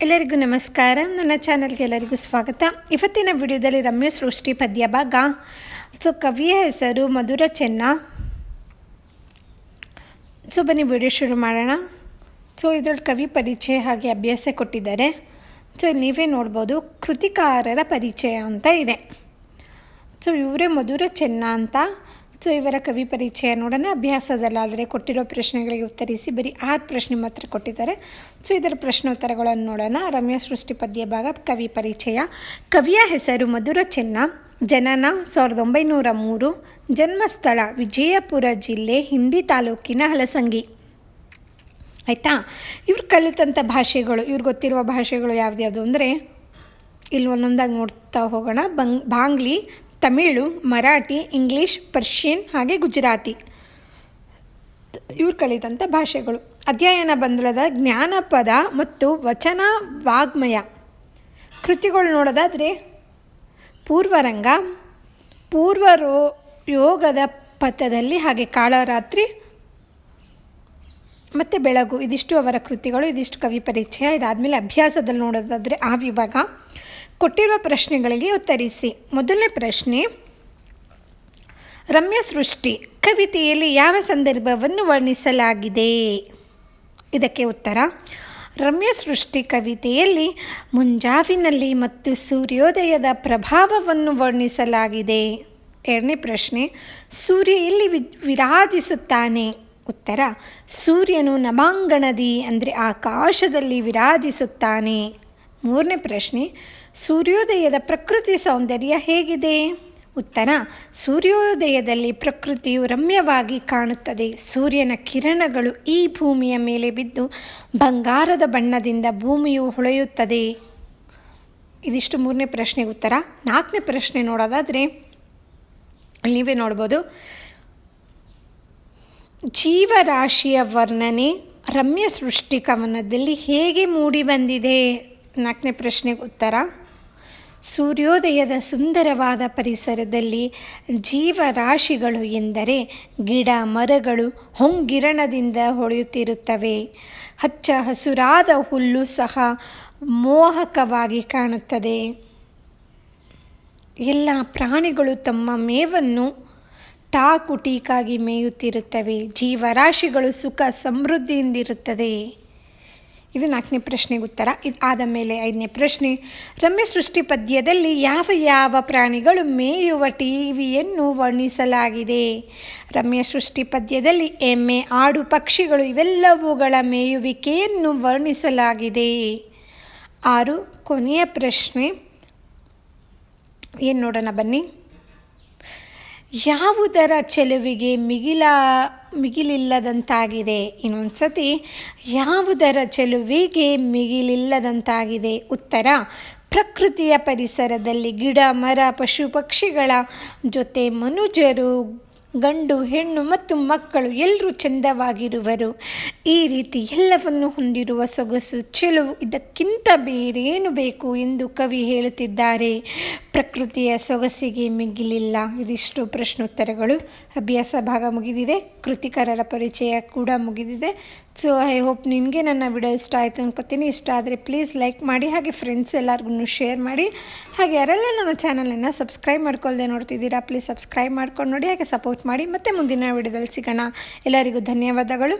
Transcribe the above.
ಎಲ್ಲರಿಗೂ ನಮಸ್ಕಾರ. ನನ್ನ ಚಾನಲ್ಗೆ ಎಲ್ಲರಿಗೂ ಸ್ವಾಗತ. ಇವತ್ತಿನ ವಿಡಿಯೋದಲ್ಲಿ ರಮ್ಯ ಸೃಷ್ಟಿ ಪದ್ಯ ಭಾಗ ಸೊ, ಕವಿಯ ಹೆಸರು ಮಧುರ ಚೆನ್ನ. ಸೊ, ಬನ್ನಿ ವಿಡಿಯೋ ಶುರು ಮಾಡೋಣ. ಸೊ, ಇದರಲ್ಲಿ ಕವಿ ಪರಿಚಯ ಹಾಗೆ ಅಭ್ಯಾಸ ಕೊಟ್ಟಿದ್ದಾರೆ. ಸೊ ನೀವೇ ನೋಡ್ಬೋದು ಕೃತಿಕಾರರ ಪರಿಚಯ ಅಂತ ಇದೆ. ಸೊ, ಇವರೇ ಮಧುರ ಚೆನ್ನ ಅಂತ. ಸೊ ಇವರ ಕವಿ ಪರಿಚಯ ನೋಡೋಣ. ಅಭ್ಯಾಸದಲ್ಲಾದರೆ ಕೊಟ್ಟಿರೋ ಪ್ರಶ್ನೆಗಳಿಗೆ ಉತ್ತರಿಸಿ, ಬರೀ ಆರು ಪ್ರಶ್ನೆ ಮಾತ್ರ ಕೊಟ್ಟಿದ್ದಾರೆ. ಸೊ ಇದರ ಪ್ರಶ್ನೋತ್ತರಗಳನ್ನು ನೋಡೋಣ. ರಮ್ಯ ಸೃಷ್ಟಿ ಪದ್ಯ ಭಾಗ, ಕವಿ ಪರಿಚಯ. ಕವಿಯ ಹೆಸರು ಮಧುರ ಚೆನ್ನ. ಜನನ ಸಾವಿರದ ಒಂಬೈನೂರ ಮೂರು. ಜನ್ಮಸ್ಥಳ, ವಿಜಯಪುರ ಜಿಲ್ಲೆ, ಹಿಂಡಿ ತಾಲೂಕಿನ ಹಲಸಂಗಿ. ಆಯಿತಾ? ಇವ್ರು ಕಲಿತಂಥ ಭಾಷೆಗಳು, ಇವ್ರು ಗೊತ್ತಿರುವ ಭಾಷೆಗಳು ಯಾವ್ದ್ಯಾವುದು ಅಂದರೆ, ಇಲ್ಲಿ ಒಂದೊಂದಾಗಿ ನೋಡ್ತಾ ಹೋಗೋಣ. ಬಂಗ್, ಬಾಂಗ್ಲಿ ತಮಿಳು, ಮರಾಠಿ, ಇಂಗ್ಲೀಷ್, ಪರ್ಷಿಯನ್ ಹಾಗೆ ಗುಜರಾತಿ. ಇವ್ರು ಕಲಿತಂಥ ಭಾಷೆಗಳು. ಅಧ್ಯಯನ ಬಂದ್ರದ ಜ್ಞಾನಪದ ಮತ್ತು ವಚನ ವಾಗ್ಮಯ. ಕೃತಿಗಳು ನೋಡೋದಾದರೆ ಪೂರ್ವರಂಗ, ಪೂರ್ವರೋ ಯೋಗದ ಪಥದಲ್ಲಿ ಹಾಗೆ ಕಾಳರಾತ್ರಿ ಮತ್ತು ಬೆಳಗು. ಇದಿಷ್ಟು ಅವರ ಕೃತಿಗಳು, ಇದಿಷ್ಟು ಕವಿ ಪರಿಚಯ. ಇದಾದಮೇಲೆ ಅಭ್ಯಾಸದಲ್ಲಿ ನೋಡೋದಾದರೆ ಆ ವಿಭಾಗ ಕೊಟ್ಟಿರುವ ಪ್ರಶ್ನೆಗಳಿಗೆ ಉತ್ತರಿಸಿ. ಮೊದಲನೇ ಪ್ರಶ್ನೆ, ರಮ್ಯ ಸೃಷ್ಟಿ ಕವಿತೆಯಲ್ಲಿ ಯಾವ ಸಂದರ್ಭವನ್ನು ವರ್ಣಿಸಲಾಗಿದೆ? ಇದಕ್ಕೆ ಉತ್ತರ, ರಮ್ಯ ಸೃಷ್ಟಿ ಕವಿತೆಯಲ್ಲಿ ಮುಂಜಾವಿನಲ್ಲಿ ಮತ್ತು ಸೂರ್ಯೋದಯದ ಪ್ರಭಾವವನ್ನು ವರ್ಣಿಸಲಾಗಿದೆ. ಎರಡನೇ ಪ್ರಶ್ನೆ, ಸೂರ್ಯ ಎಲ್ಲಿ ವಿರಾಜಿಸುತ್ತಾನೆ? ಉತ್ತರ, ಸೂರ್ಯನು ನಮಾಂಗಣದಿ, ಅಂದರೆ ಆಕಾಶದಲ್ಲಿ ವಿರಾಜಿಸುತ್ತಾನೆ. ಮೂರನೇ ಪ್ರಶ್ನೆ ಸೂರ್ಯೋದಯದ ಪ್ರಕೃತಿ ಸೌಂದರ್ಯ ಹೇಗಿದೆ? ಉತ್ತರ, ಸೂರ್ಯೋದಯದಲ್ಲಿ ಪ್ರಕೃತಿಯು ರಮ್ಯವಾಗಿ ಕಾಣುತ್ತದೆ. ಸೂರ್ಯನ ಕಿರಣಗಳು ಈ ಭೂಮಿಯ ಮೇಲೆ ಬಿದ್ದು ಬಂಗಾರದ ಬಣ್ಣದಿಂದ ಭೂಮಿಯು ಹೊಳೆಯುತ್ತದೆ. ಇದಿಷ್ಟು ಮೂರನೇ ಪ್ರಶ್ನೆಗೆ ಉತ್ತರ. ನಾಲ್ಕನೇ ಪ್ರಶ್ನೆ ನೋಡೋದಾದರೆ, ನೀವೇ ನೋಡ್ಬೋದು. ಜೀವರಾಶಿಯ ವರ್ಣನೆ ರಮ್ಯ ಸೃಷ್ಟಿ ಕವನದಲ್ಲಿ ಹೇಗೆ ಮೂಡಿಬಂದಿದೆ ನಾಲ್ಕನೇ ಪ್ರಶ್ನೆಗೆ ಉತ್ತರ. ಸೂರ್ಯೋದಯದ ಸುಂದರವಾದ ಪರಿಸರದಲ್ಲಿ ಜೀವರಾಶಿಗಳು ಎಂದರೆ ಗಿಡ, ಮರಗಳು ಹೊಂಗಿರಣದಿಂದ ಹೊಳೆಯುತ್ತಿರುತ್ತವೆ. ಹಚ್ಚ ಹಸುರಾದ ಹುಲ್ಲು ಸಹ ಮೋಹಕವಾಗಿ ಕಾಣುತ್ತದೆ. ಎಲ್ಲ ಪ್ರಾಣಿಗಳು ತಮ್ಮ ಮೇವನ್ನು ಟಾಕು ಟೀಕಾಗಿ ಮೇಯುತ್ತಿರುತ್ತವೆ. ಜೀವರಾಶಿಗಳು ಸುಖ ಸಮೃದ್ಧಿಯಿಂದಿರುತ್ತದೆ ಇದು ನಾಲ್ಕನೇ ಪ್ರಶ್ನೆಗೆ ಉತ್ತರ. ಇದು ಆದ ಮೇಲೆ ಐದನೇ ಪ್ರಶ್ನೆ. ರಮ್ಯ ಸೃಷ್ಟಿ ಪದ್ಯದಲ್ಲಿ ಯಾವ ಯಾವ ಪ್ರಾಣಿಗಳು ಮೇಯುವ ಟಿವಿಯನ್ನು ವರ್ಣಿಸಲಾಗಿದೆ? ರಮ್ಯ ಸೃಷ್ಟಿ ಪದ್ಯದಲ್ಲಿ ಎಮ್ಮೆ, ಆಡು ಪಕ್ಷಿಗಳು ಇವೆಲ್ಲವುಗಳ ಮೇಯುವಿಕೆಯನ್ನು ವರ್ಣಿಸಲಾಗಿದೆ. ಆರು, ಕೊನೆಯ ಪ್ರಶ್ನೆ. ಏನು ನೋಡೋಣ ಬನ್ನಿ. ಯಾವುದರ ಚೆಲುವಿಗೆ ಮಿಗಿಲ ಮಿಗಿಲಿಲ್ಲದಂತಾಗಿದೆ. ಇನ್ನೊಂದು ಸತಿ ಯಾವುದರ ಚೆಲುವಿಗೆ ಮಿಗಿಲಿಲ್ಲದಂತಾಗಿದೆ? ಉತ್ತರ, ಪ್ರಕೃತಿಯ ಪರಿಸರದಲ್ಲಿ ಗಿಡ, ಮರ, ಪಶು, ಪಕ್ಷಿಗಳ ಜೊತೆ ಮನುಜರು ಗಂಡು, ಹೆಣ್ಣು ಮತ್ತು ಮಕ್ಕಳು ಎಲ್ಲರೂ ಚಂದವಾಗಿರುವರು. ಈ ರೀತಿ ಎಲ್ಲವನ್ನು ಹೊಂದಿರುವ ಸೊಗಸು, ಚೆಲುವು ಇದಕ್ಕಿಂತ ಬೇರೇನು ಬೇಕು ಎಂದು ಕವಿ ಹೇಳುತ್ತಿದ್ದಾರೆ. ಪ್ರಕೃತಿಯ ಸೊಗಸಿಗೆ ಮಿಗಿಲಿಲ್ಲ. ಇದಿಷ್ಟು ಪ್ರಶ್ನೋತ್ತರಗಳು. ಅಭ್ಯಾಸ ಭಾಗ ಮುಗಿದಿದೆ. ಕೃತಿಕಾರರ ಪರಿಚಯ ಕೂಡ ಮುಗಿದಿದೆ. ಸೊ ಐ ಹೋಪ್ ನಿನಗೆ ನನ್ನ ವಿಡಿಯೋ ಇಷ್ಟ ಆಯಿತು ಅನ್ಕೋತೀನಿ. ಇಷ್ಟ ಆದರೆ ಪ್ಲೀಸ್ ಲೈಕ್ ಮಾಡಿ, ಹಾಗೆ ಫ್ರೆಂಡ್ಸ್ ಎಲ್ಲರಿಗೂ ಶೇರ್ ಮಾಡಿ, ಹಾಗೆ ಯಾರೆಲ್ಲ ನನ್ನ ಚಾನಲನ್ನು ಸಬ್ಸ್ಕ್ರೈಬ್ ಮಾಡ್ಕೊಳ್ದೆ ನೋಡ್ತಿದ್ದೀರಾ ಪ್ಲೀಸ್ ಸಬ್ಸ್ಕ್ರೈಬ್ ಮಾಡ್ಕೊಂಡು ನೋಡಿ, ಹಾಗೆ ಸಪೋರ್ಟ್ ಮಾಡಿ ಮತ್ತೆ ಮುಂದಿನ ವಿಡಿಯೋದಲ್ಲಿ ಸಿಗೋಣ. ಎಲ್ಲರಿಗೂ ಧನ್ಯವಾದಗಳು.